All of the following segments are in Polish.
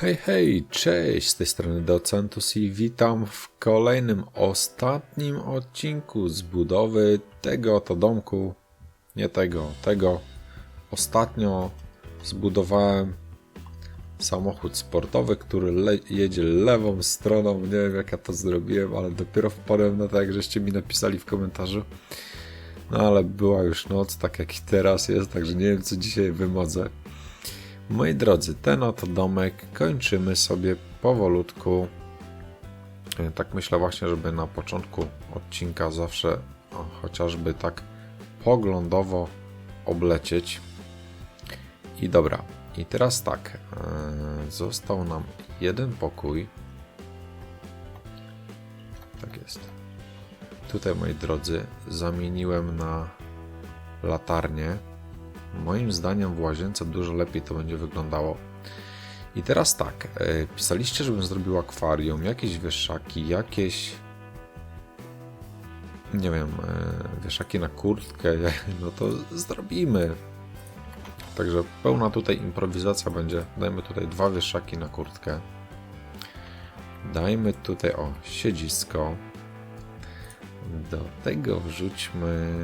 Hej, hej, cześć, z tej strony Docentus i witam w kolejnym, ostatnim odcinku z budowy tego oto domku. Nie tego, tego. Ostatnio zbudowałem samochód sportowy, który le jedzie lewą stroną. Nie wiem jak ja to zrobiłem, ale dopiero wpadłem na to, jak żeście mi napisali w komentarzu. No ale była już noc, tak jak i teraz jest, także nie wiem co dzisiaj wymodzę. Moi drodzy, ten oto domek kończymy sobie powolutku. E, Tak myślę właśnie, żeby na początku odcinka zawsze chociażby tak poglądowo oblecieć. I dobra, i teraz tak, e, został nam jeden pokój. Tak jest. Tutaj, moi drodzy, zamieniłem na latarnię. Moim zdaniem w łazience dużo lepiej to będzie wyglądało. I teraz tak, e, pisaliście, żebym zrobił akwarium, jakieś wieszaki, jakieś nie wiem, e, wieszaki na kurtkę, no to zrobimy. Także pełna tutaj improwizacja będzie. Dajmy tutaj dwa wieszaki na kurtkę. Dajmy tutaj o siedzisko. Do tego wrzućmy,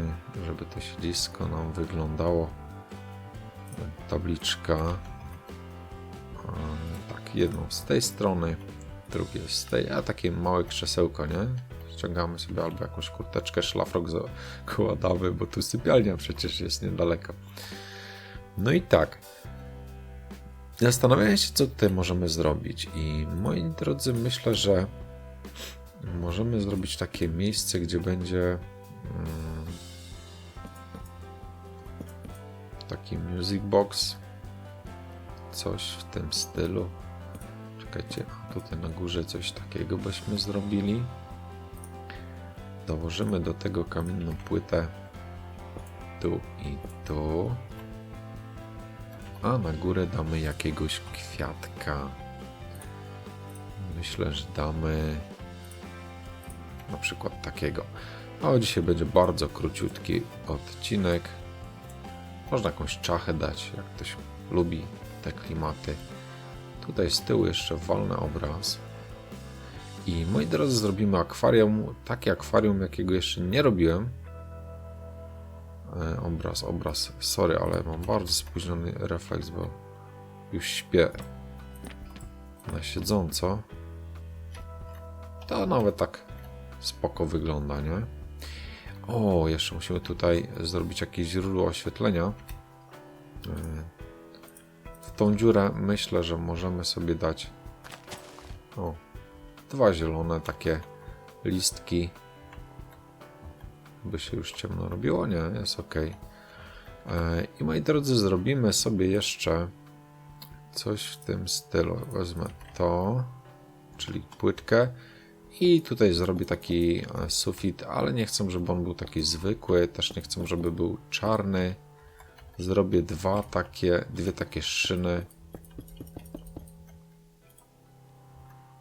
żeby to siedzisko nam wyglądało. Tabliczka. E, Tak, jedną z tej strony, drugie z tej, a takie małe krzesełko, nie? Ściągamy sobie albo jakąś kurteczkę, szlafrok zakładamy, bo tu sypialnia przecież jest niedaleko. No i tak. Zastanawiałem się, co tutaj możemy zrobić. I moi drodzy, myślę, że możemy zrobić takie miejsce, gdzie będzie mm, taki music box. Coś w tym stylu. Czekajcie, tutaj na górze coś takiego byśmy zrobili. Dołożymy do tego kamienną płytę tu i tu. A na górę damy jakiegoś kwiatka. Myślę, że damy na przykład takiego. A dzisiaj będzie bardzo króciutki odcinek. Można jakąś czachę dać, jak ktoś lubi te klimaty. Tutaj z tyłu jeszcze wolny obraz. I moi drodzy, zrobimy akwarium, takie akwarium, jakiego jeszcze nie robiłem. E, obraz, obraz. Sorry, ale mam bardzo spóźniony refleks, bo już śpię na siedząco. To nawet tak spoko wygląda, nie? O, jeszcze musimy tutaj zrobić jakieś źródło oświetlenia. E, W tą dziurę myślę, że możemy sobie dać o, dwa zielone takie listki by się już ciemno robiło? Nie, jest ok. I moi drodzy, zrobimy sobie jeszcze coś w tym stylu. Wezmę to, czyli płytkę i tutaj zrobię taki e, sufit, ale nie chcę, żeby on był taki zwykły, też nie chcę, żeby był czarny. Zrobię dwa takie, dwie takie szyny.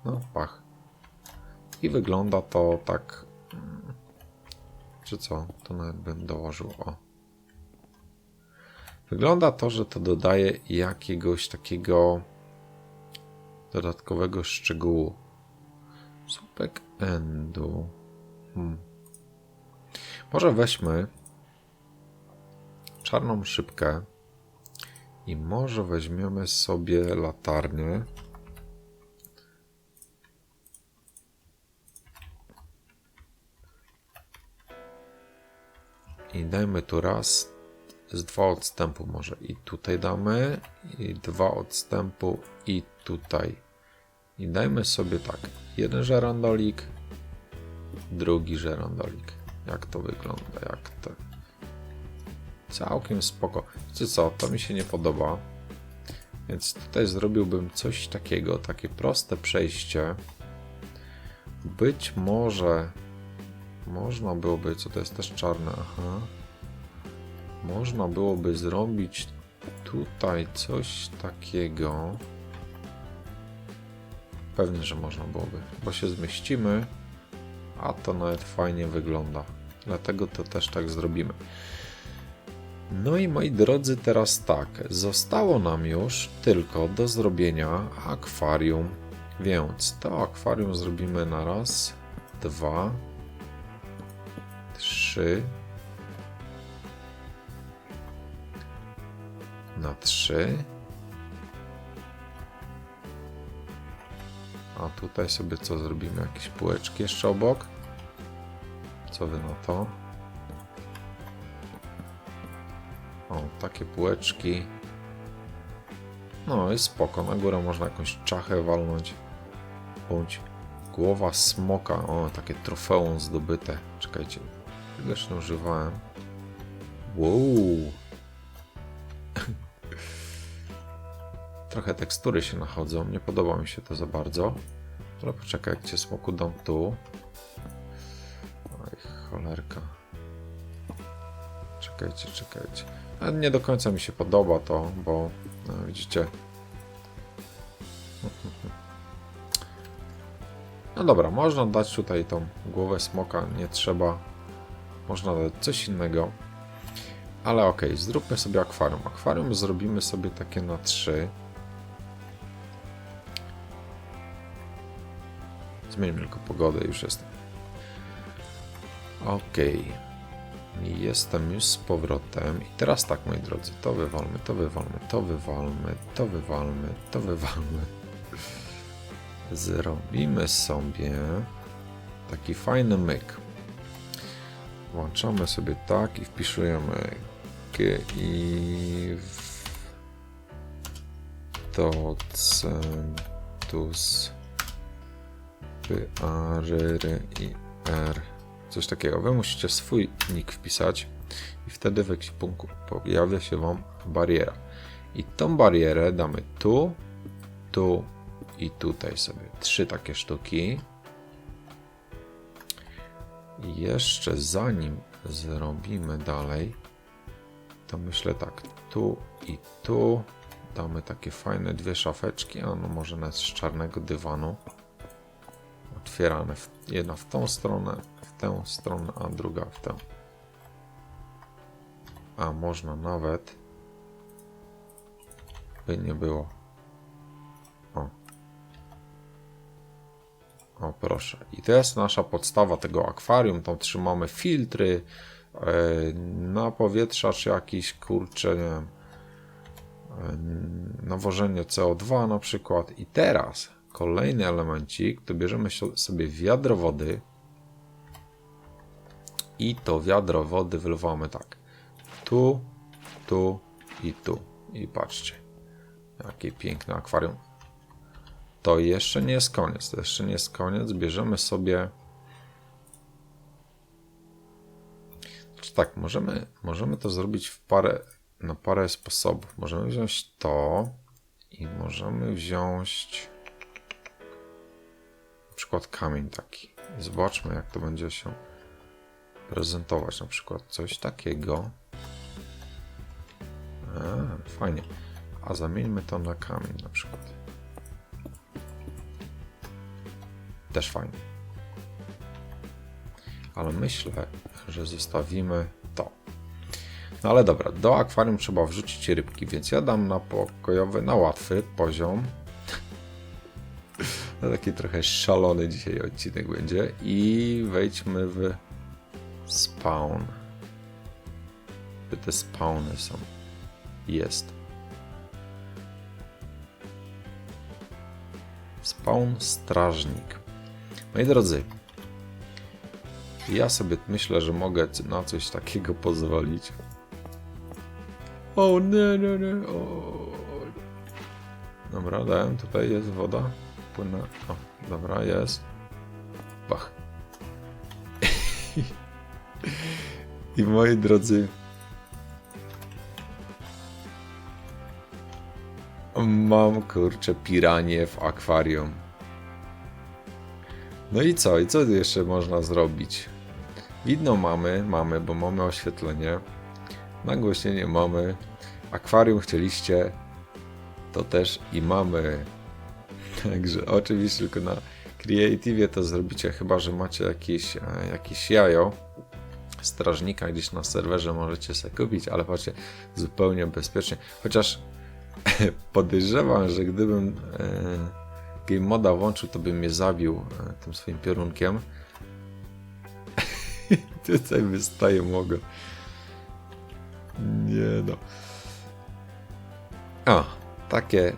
No, pach. I wygląda to tak czy co? To nawet bym dołożył. O. Wygląda to, że to dodaje jakiegoś takiego dodatkowego szczegółu. Słupek endu. Hmm. Może weźmy czarną szybkę i może weźmiemy sobie latarnię. I dajmy tu raz, z dwa odstępu może. I tutaj damy, i dwa odstępu, i tutaj. I dajmy sobie tak, jeden żerandolik, drugi żerandolik. Jak to wygląda, jak to... Całkiem spoko. Czy co, to mi się nie podoba. Więc tutaj zrobiłbym coś takiego, takie proste przejście. Być może można byłoby, co to jest też czarne, aha. Można byłoby zrobić tutaj coś takiego. Pewnie, że można byłoby, bo się zmieścimy, a to nawet fajnie wygląda. Dlatego to też tak zrobimy. No i moi drodzy, teraz tak, zostało nam już tylko do zrobienia akwarium, więc to akwarium zrobimy na raz, dwa, trzy, na trzy. A tutaj sobie co zrobimy? Jakieś półeczki jeszcze obok? Co wy na to? O, takie półeczki. No i spoko. Na górę można jakąś czachę walnąć. Bądź głowa smoka. O, takie trofeum zdobyte. Czekajcie. Tego jeszcze używałem. Wow. trochę tekstury się nachodzą, nie podoba mi się to za bardzo. Ale poczekaj, jak cię smoku dam tu. Oj, cholerka. Czekajcie, czekajcie. Ale nie do końca mi się podoba to, bo no, widzicie. No dobra, można dać tutaj tą głowę smoka, nie trzeba. Można dać coś innego. Ale ok, zróbmy sobie akwarium. Akwarium zrobimy sobie takie na 3. Zmienimy tylko pogodę, już jestem. Ok. Jestem już z powrotem. I teraz tak, moi drodzy, to wywalmy, to wywalmy, to wywalmy, to wywalmy, to wywalmy. Zrobimy sobie taki fajny myk. Włączamy sobie tak i wpisujemy K i w docentus P A R I R coś takiego. Wy musicie swój nick wpisać i wtedy w ekwipunku pojawia się Wam bariera. I tą barierę damy tu, tu i tutaj sobie. Trzy takie sztuki. I jeszcze zanim zrobimy dalej, to myślę tak, tu i tu damy takie fajne dwie szafeczki, a no może z czarnego dywanu. Otwierane, w, jedna w tą stronę, tę stronę, a druga w tę. A można nawet, by nie było. O. O, proszę. I to jest nasza podstawa tego akwarium. Tam trzymamy filtry, yy, napowietrzacz jakiś, kurczę, nie wiem, yy, nawożenie CO2 na przykład. I teraz kolejny elemencik, to bierzemy sobie wiadro wody, i to wiadro wody wylewamy tak. Tu, tu i tu. I patrzcie, jakie piękne akwarium. To jeszcze nie jest koniec, to jeszcze nie jest koniec. Bierzemy sobie... Tak, możemy, możemy to zrobić w parę, na parę sposobów. Możemy wziąć to i możemy wziąć przykład kamień taki. Zobaczmy, jak to będzie się prezentować na przykład coś takiego. A, fajnie. A zamieńmy to na kamień na przykład. Też fajnie. Ale myślę, że zostawimy to. No ale dobra, do akwarium trzeba wrzucić rybki, więc ja dam na pokojowy, na łatwy poziom. Taki trochę szalony dzisiaj odcinek będzie. I wejdźmy w Spawn. Gdzie te spawny są? Jest. Spawn strażnik. Moi drodzy, ja sobie myślę, że mogę na coś takiego pozwolić. O nie, nie, nie. O. Dobra, dałem, tutaj jest woda. Płynę. O, dobra, jest. Bach. I moi drodzy, mam kurczę piranie w akwarium. No i co? I co jeszcze można zrobić? Widno mamy, mamy, bo mamy oświetlenie. Nagłośnienie mamy. Akwarium chcieliście, to też i mamy. Także oczywiście tylko na Creative to zrobicie, chyba że macie jakieś, e, jakieś jajo strażnika gdzieś na serwerze możecie sobie kupić, ale patrzcie, zupełnie bezpiecznie. Chociaż podejrzewam, że gdybym e, game moda włączył, to bym mnie zabił e, tym swoim piorunkiem. Tutaj wystaje mogę. Nie no. A, takie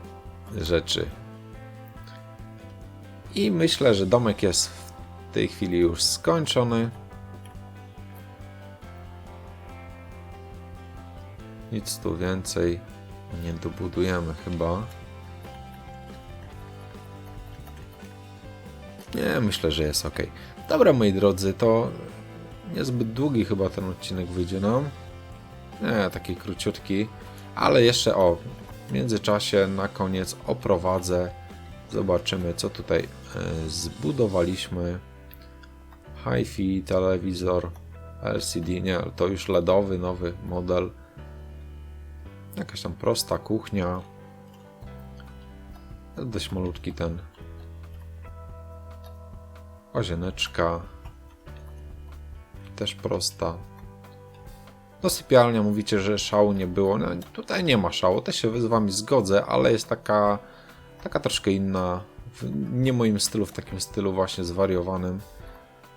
rzeczy. I myślę, że domek jest w tej chwili już skończony. Nic tu więcej nie dobudujemy chyba. Nie, myślę, że jest ok. Dobra, moi drodzy, to niezbyt długi chyba ten odcinek wyjdzie nam. Nie, taki króciutki. Ale jeszcze o, w międzyczasie na koniec oprowadzę. Zobaczymy, co tutaj zbudowaliśmy. Hi-Fi, telewizor, LCD, nie, to już LEDowy, nowy model. Jakaś tam prosta kuchnia. Dość malutki ten. Łazieneczka. Też prosta. No sypialnia, mówicie, że szału nie było. No, tutaj nie ma szału, też się z wami zgodzę, ale jest taka, taka troszkę inna. Nie moim stylu, w takim stylu właśnie zwariowanym.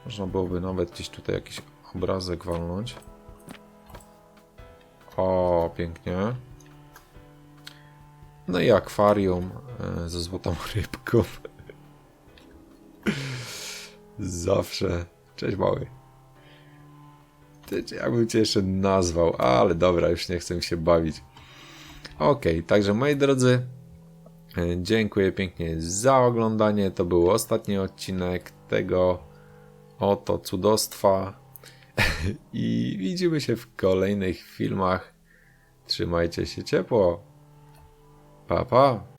Można byłoby nawet gdzieś tutaj jakiś obrazek walnąć. O, pięknie. No i akwarium e, ze złotą rybką. Zawsze. Cześć mały. Jakbym cię jeszcze nazwał, ale dobra, już nie chcę się bawić. Ok, także moi drodzy, dziękuję pięknie za oglądanie. To był ostatni odcinek tego oto cudostwa. I widzimy się w kolejnych filmach. Trzymajcie się ciepło. Pa, pa.